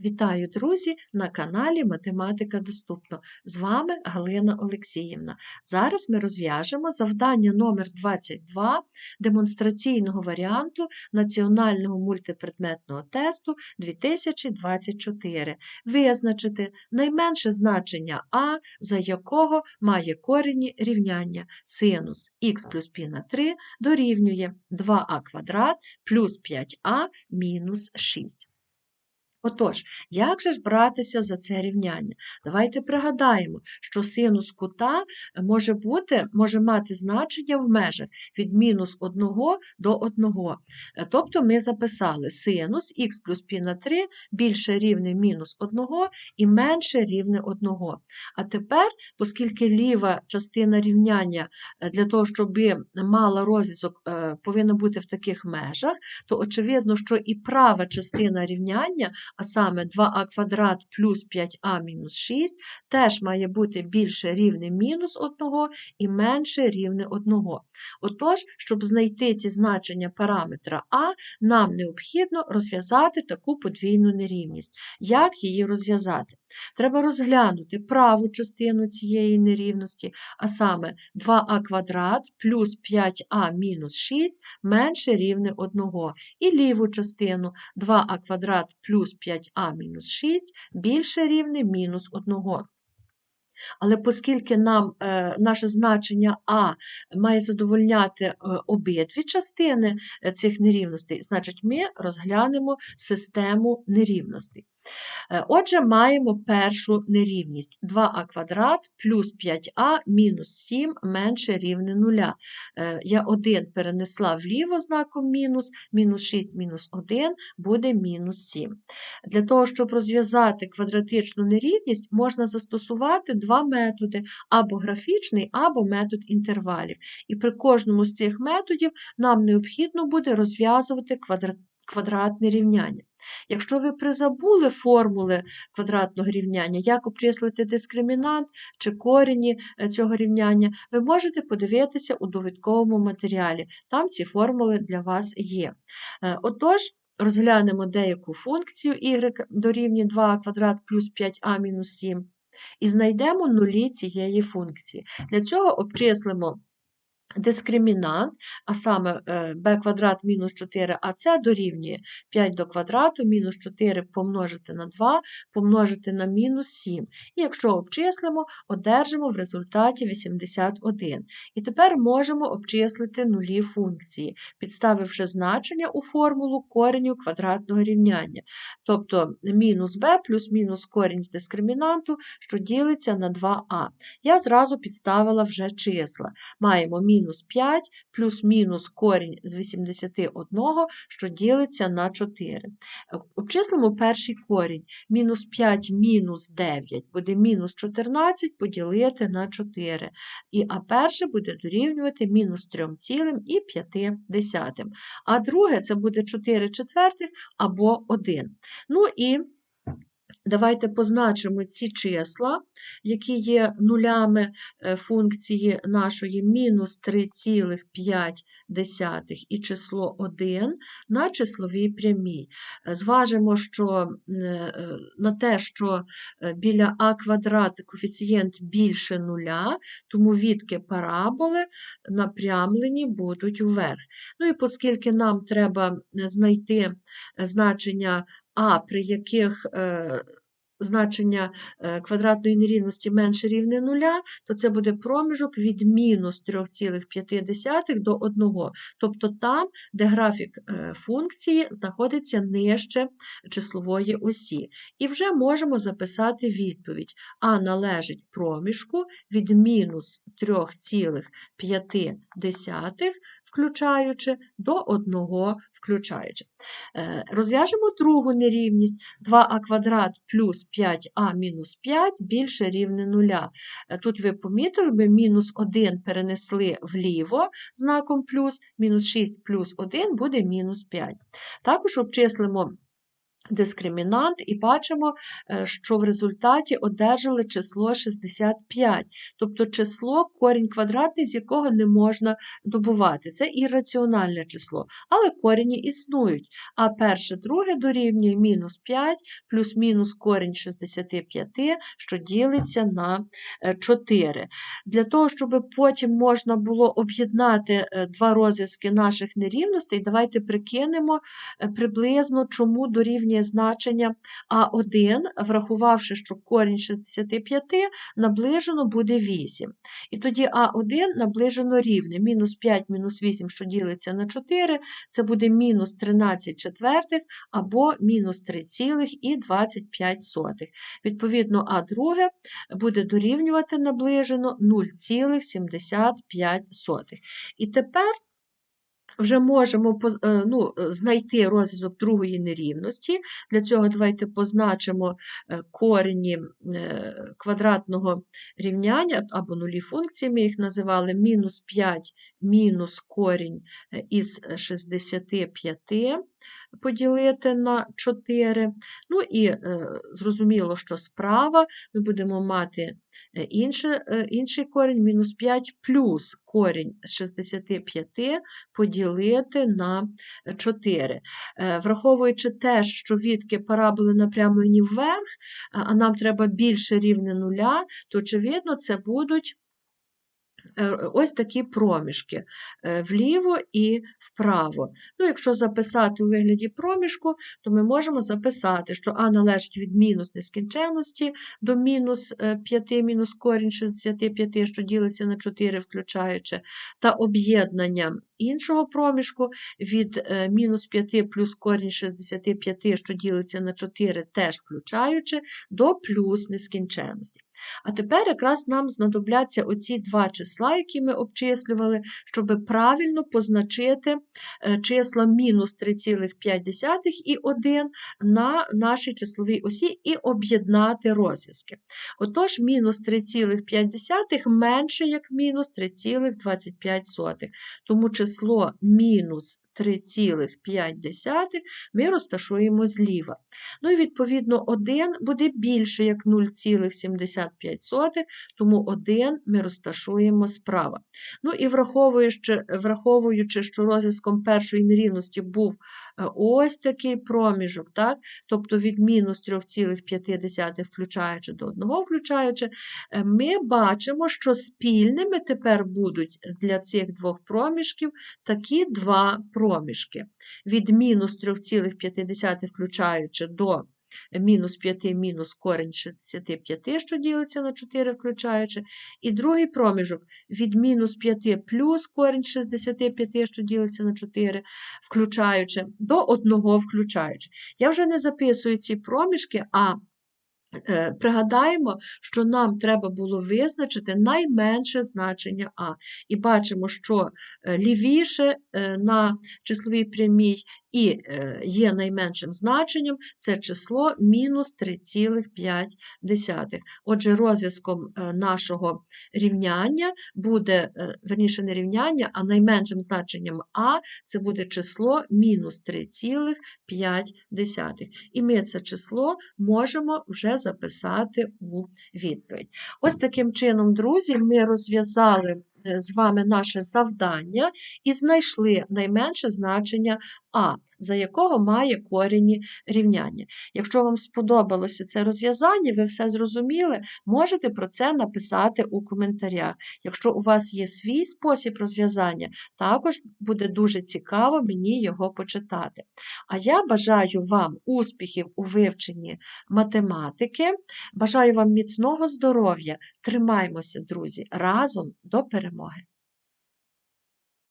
Вітаю, друзі, на каналі Математика Доступно. З вами Галина Олексіївна. Зараз ми розв'яжемо завдання номер 22 демонстраційного варіанту Національного мультипредметного тесту 2024. Визначити найменше значення А, за якого має корені рівняння синус х плюс π на 3 дорівнює 2а квадрат плюс 5а мінус 6. Отож, як же ж братися за це рівняння? Давайте пригадаємо, що синус кута може бути, може мати значення в межах від мінус 1 до 1. Е, Тобто ми записали синус х плюс π на 3 більше рівне мінус 1 і менше рівне 1. А тепер, оскільки ліва частина рівняння е, для того, щоб мала розв'язок, е, повинна бути в таких межах, то очевидно, що і права частина рівняння а саме 2а квадрат плюс 5а мінус 6, теж має бути більше рівне мінус 1 і менше рівне 1. Отож, щоб знайти ці значення параметра А, нам необхідно розв'язати таку подвійну нерівність. Як її розв'язати? Треба розглянути праву частину цієї нерівності, а саме 2а квадрат плюс 5а мінус 6 менше рівне 1, і ліву частину 2а квадрат плюс 5а мінус 6 більше рівне мінус 1. Але оскільки нам е, наше значення А має задовольняти е, обидві частини е, цих нерівностей, значить ми розглянемо систему нерівностей. Отже, маємо першу нерівність 2а квадрат плюс 5а мінус 7 менше рівне 0. Е, Я 1 перенесла вліво знаком мінус, мінус 6 мінус 1 буде мінус 7. Для того, щоб розв'язати квадратичну нерівність, можна застосувати два методи: або графічний, або метод інтервалів. І при кожному з цих методів нам необхідно буде розв'язувати квадрат квадратне рівняння. Якщо ви призабули формули квадратного рівняння, як обчислити дискримінант чи корені е, цього рівняння, ви можете подивитися у довідковому матеріалі. Там ці формули для вас є. Е, отож, розглянемо деяку функцію y дорівнює 2 квадрат плюс 5а мінус 7 і знайдемо нулі цієї функції. Для цього обчислимо дискримінант, а саме b квадрат мінус 4ac дорівнює 5 до квадрату мінус 4 помножити на 2 помножити на мінус 7. І якщо обчислимо, одержимо в результаті 81. І тепер можемо обчислити нулі функції, підставивши значення у формулу кореню квадратного рівняння. Тобто мінус b плюс мінус корінь з дискримінанту, що ділиться на 2а. Я зразу підставила вже числа. Маємо мінус мінус 5 плюс-мінус корінь з 81, що ділиться на 4. Обчислимо перший корінь. Мінус 5 мінус 9 буде мінус 14 поділити на 4. І А перше буде дорівнювати мінус 3,5. А друге це буде 4 четвертих або 1. Ну і Давайте позначимо ці числа, які є нулями е, функції нашої мінус 3,5 і число 1 на числовій прямій. Е, зважимо що, е, на те, що біля а квадрат коефіцієнт більше нуля, тому відки параболи напрямлені будуть вверх. Ну і оскільки нам треба знайти значення а при яких е, значення е, квадратної нерівності менше рівне нуля, то це буде проміжок від мінус 3,5 до 1. Тобто там, де графік е, функції знаходиться нижче числової осі. І вже можемо записати відповідь. А належить проміжку від мінус 3,5 включаючи, до 1 включаючи. Е, розв'яжемо другу нерівність 2а квадрат плюс 5а мінус 5 більше рівне 0. Е, тут ви помітили, ми мінус 1 перенесли вліво знаком плюс, мінус 6 плюс 1 буде мінус 5. Також обчислимо дискримінант і бачимо, е, що в результаті одержали число 65, тобто число, корінь квадратний, з якого не можна добувати. Це ірраціональне число, але корені існують. А перше, друге дорівнює мінус 5 плюс мінус корінь 65, що ділиться на 4. Для того, щоб потім можна було об'єднати е, два розв'язки наших нерівностей, давайте прикинемо е, приблизно, чому дорівнює значення А1, врахувавши, що корінь 65 наближено буде 8. І тоді А1 наближено рівне. Мінус 5 мінус 8, що ділиться на 4, це буде мінус 13 четвертих або мінус 3,25. Відповідно, А2 буде дорівнювати наближено 0,75. І тепер вже можемо е, ну, е, знайти розв'язок другої нерівності. Для цього давайте позначимо е, корені квадратного рівняння або нулі функції, ми їх називали мінус 5 мінус корінь із 65 поділити на 4. Ну і е, зрозуміло, що справа ми будемо мати е, інше, е, інший корінь, мінус 5 плюс корінь з 65 поділити на 4. Враховуючи те, що відки параболи напрямлені вверх, а нам треба більше рівне нуля, то, очевидно, це будуть Е, ось такі проміжки е, вліво і вправо. Ну, Якщо записати у вигляді проміжку, то ми можемо записати, що А належить від мінус нескінченності до мінус 5 е, мінус корінь 65, що ділиться на 4, включаючи, та об'єднання іншого проміжку від мінус 5 плюс корінь 65, що ділиться на 4, теж включаючи, до плюс нескінченності. А тепер якраз нам знадобляться оці два числа, які ми обчислювали, щоб правильно позначити е, числа мінус 3,5 і 1 на нашій числовій осі і об'єднати розв'язки. Отож, мінус 3,5 менше, як мінус 3,25. Тому число мінус 3,5 ми розташуємо зліва. Ну і відповідно 1 буде більше, як 0,75, тому 1 ми розташуємо справа. Ну і враховуючи, враховуючи, що розв'язком першої нерівності був ось такий проміжок, так? тобто від мінус 3,5 включаючи до 1 включаючи, е, ми бачимо, що спільними тепер будуть для цих двох проміжків такі два проміжки. Від мінус 3,5 включаючи до мінус 5 мінус корінь 65, що ділиться на 4, включаючи. І другий проміжок від мінус 5 плюс корінь 65, що ділиться на 4, включаючи, до 1 включаючи. Я вже не записую ці проміжки, а Е, пригадаємо, що нам треба було визначити найменше значення А. І бачимо, що е, лівіше е, на числовій прямій і є найменшим значенням це число мінус 3,5. Отже, розв'язком нашого рівняння буде, верніше, не рівняння, а найменшим значенням А це буде число мінус 3,5. І ми це число можемо вже записати у відповідь. Ось таким чином, друзі, ми розв'язали Е, з вами наше завдання і знайшли найменше значення А, за якого має корені рівняння. Якщо вам сподобалося це розв'язання, ви все зрозуміли, можете про це написати у коментарях. Якщо у вас є свій спосіб розв'язання, також буде дуже цікаво мені його почитати. А я бажаю вам успіхів у вивченні математики, бажаю вам міцного здоров'я. Тримаймося, друзі, разом до перемоги!